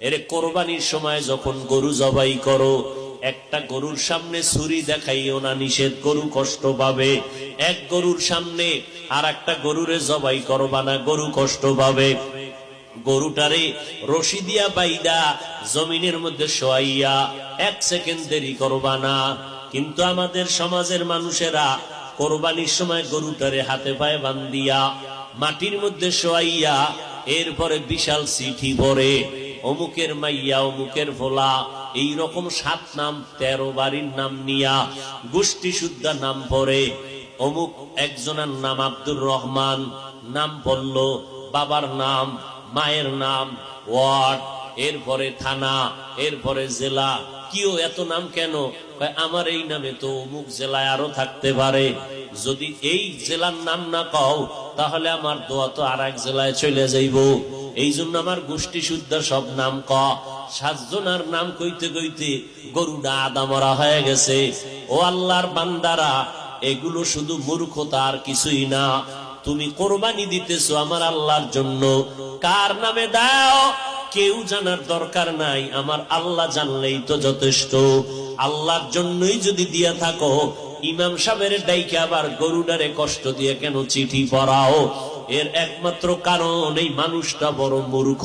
এর কোরবানির সময় যখন গরু জবাই করো, একটা গরুর সামনে ছুরি দেখাইও না, নিষেধ গরু কষ্ট পাবে। এক গরুর সামনে আর একটা গরুরে জবাই করবা না, গরু কষ্ট পাবে। গরুটারে রশি দিয়া বাইদা, জমিনের মধ্যে শোয়াইয়া এক সেকেন্ড দেরি করবা না। কিন্তু আমাদের সমাজের মানুষেরা কোরবানির সময় গরুটারে হাতে পায়ে বান্দিয়া মাটির মধ্যে শোয়াইয়া, এরপরে বিশাল চিঠি পরে অমুকের মাইয়া, অমুকের ভোলা, এই রকম সাত নাম, তেরো বাড়ির নাম নিয়া গোষ্ঠী শুদ্ধা নাম পরে অমুক একজনের নাম আব্দুর রহমান, নাম বলল বাবার নাম, মায়ের নাম, ওয়ার্ড, এরপরে থানা, এরপরে জেলা। কিও এত নাম কেন? আমার এই নামে তো অমুক জেলায় আরও থাকতে পারে। যদি এই জেলার নাম না কও, তাহলে আমার দোয়া তো আর এক জেলায় চলে যাইব। এই জন্য আমার গোষ্ঠী শুদ্ধ সব নাম ক। সাতজনার নাম কইতে কইতে গরুটা আদা মরা হয়ে গেছে। ও আল্লাহর বান্দারা, এগুলো শুধু মূর্খতা আর কিছুই না। তুমি কোরবানি দিতেছো আমার আল্লাহর জন্য। কার নামে দাও? কেউ জানার দরকার নাই। আমার আল্লাহ জানলেই তো যথেষ্ট। আল্লাহর জন্যই যদি দিয়া থাকো, ইমাম সাহেবের ডাইকে আবার গরুডারে কষ্ট দিয়ে কেন চিঠি পড়াও? এর একমাত্র কারণ এই মানুষটা বড় মূর্খ।